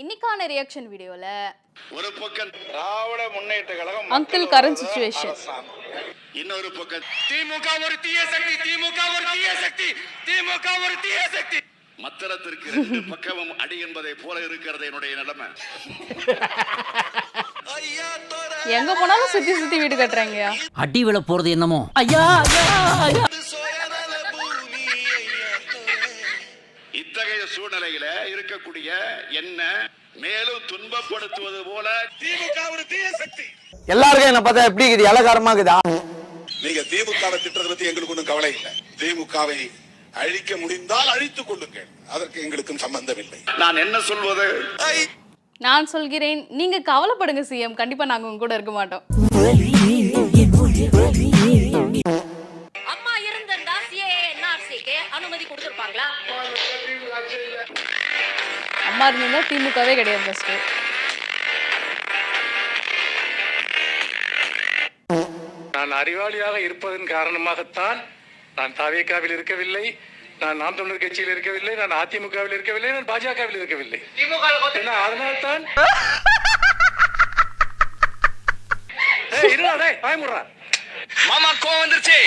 இன்னைக்கான ரியாக்ஷன் வீடியோல ஒரு பக்கம் திராவிட முன்னேற்ற கழகம் விரோத situation. அரசாங்கம். இன்னொரு பக்கம் திமுக ஒரு தீய சக்தி திமுக ஒரு தீய சக்தி திமுக ஒரு தீய சக்தி. மத்திரத்திற்கு ரெண்டு பக்கமும் அடி என்பதை போல இருக்கிறது என்னுடைய நிலைமை. எங்க போனாலும் சுத்தி சுத்தி வீடு கட்டுறாங்கயா அடி விழ போறது என்னமோ? ஐயா ஐயா ஐயா இத்தகைய சூழ்நிலையில இருக்கக்கூடிய என்ன மேலும் துன்பப்படுத்துவது போல திமுக ஒரு தீய சக்தி. எல்லாருக்கும் என்ன பார்த்தா எப்படி இருக்குது? இலகாரமா இருக்குதா நீங்க திமுகவை திட்டத்தை பத்தி எங்களுக்கு ஒன்றும் கவலை இல்லை. திமுகவை அழிக்க முடிந்தால் அழித்துக் கொள்ளுங்கள். அதற்கு எங்களுக்கும் சம்பந்தம் இல்லை. நான் என்ன சொல்வது? நான் சொல்கிறேன் நீங்க கவலைப்படுங்க சிஎம். கண்டிப்பா நாங்க உங்க கூட இருக்க மாட்டோம். என்ஆர்சிக்கு அனுமதி கொடுத்திருப்பாங்களா? அம்மா இருந்திருந்தா திமுகவே கிடையாது நான் அறிவாளியாக இருப்பதன் காரணமாகத்தான் நான் தாவேக்காவில் இருக்கவில்லை நான் நாம் தமிழர் கட்சியில் இருக்கவில்லை நான் அதிமுகவில் இருக்கவில்லை நான் பாஜகவில் இருக்கவில்லை. ஏன்னா, அதனால்தான் ஏய், இருடா, டேய், வாய் மூடுறா. மாமா கோவம் வந்துருச்சு.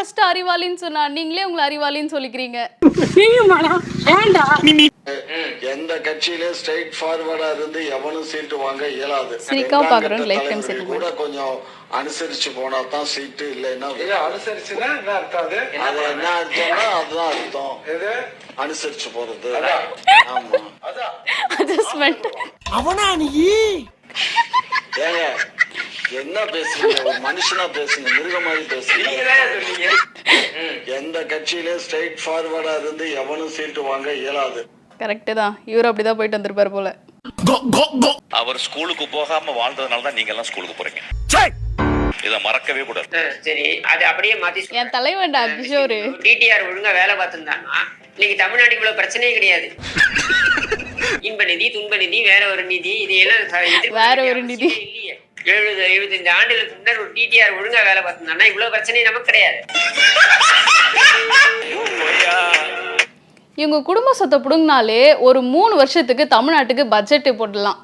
ஃபர்ஸ்ட் அறிவாளின்னு சொன்னா நீங்களே உங்களை அறிவாளின்னு சொல்லிக்கிறீங்க. எந்த கட்சியில ஸ்ட்ரைட் ஃபார்வர்டா இருந்து எவனும் சீட்டு வாங்க இயலாது. சிரிக்கா பாக்குறோம் லைஃப் டைம் செட்டில்மெண்ட் கூட கொஞ்சம் அனுசரிச்சு போனா தான் சீட்டு இல்லைன்னா அனுசரிச்சுன்னா என்ன அர்த்தம் அது? அது என்ன அர்த்தம்னா அதுதான் அர்த்தம். எது? அனுசரிச்சு போறது. ஆமா. அட்ஜஸ்ட்மெண்ட் ஏங்க என்ன பேசுறீங்க? ஒரு மனுஷனா பேசுங்க மிருக மாதிரி பேசுங்க எந்த கட்சியில ஸ்ட்ரைட் ஃபார்வர்டா இருந்து எவனும் சீட்டு வாங்க இயலாது. கரெக்டு தான். இவர் அப்படிதான் போயிட்டு வந்திருப்பாரு போல. அவர் ஸ்கூலுக்கு போகாம வாழ்ந்ததுனால தான் நீங்க எல்லாம் ஸ்கூலுக்கு போறீங்க. இதை மறக்கவே கூடாது. சரி. அது அப்படியே மாத்தி என் தலைவன்டா கிஷோரு. டிடிஆர் ஒழுங்கா வேலை பார்த்திருந்தாங்கன்னா இன்னைக்கு தமிழ்நாட்டுக்கு இவ்வளவு பிரச்சனையே கிடையாது. இன்ப நிதி துன்ப நிதி வேற ஒரு நிதி இது எல்லாம் வேற ஒரு நிதி. இல்லையே. எழுபது எழுபத்தஞ்சு ஆண்டுகளுக்கு முன்னர் ஒரு டிடிஆர் ஒழுங்கா வேலை பார்த்திருந்தாங்கன்னா இவ்வளவு பிரச்சனை நமக்கு கிடையாது. இவங்க குடும்ப சொத்தை பிடுங்கினாலே ஒரு மூணு வருஷத்துக்கு தமிழ்நாட்டுக்கு பட்ஜெட் போடலாம்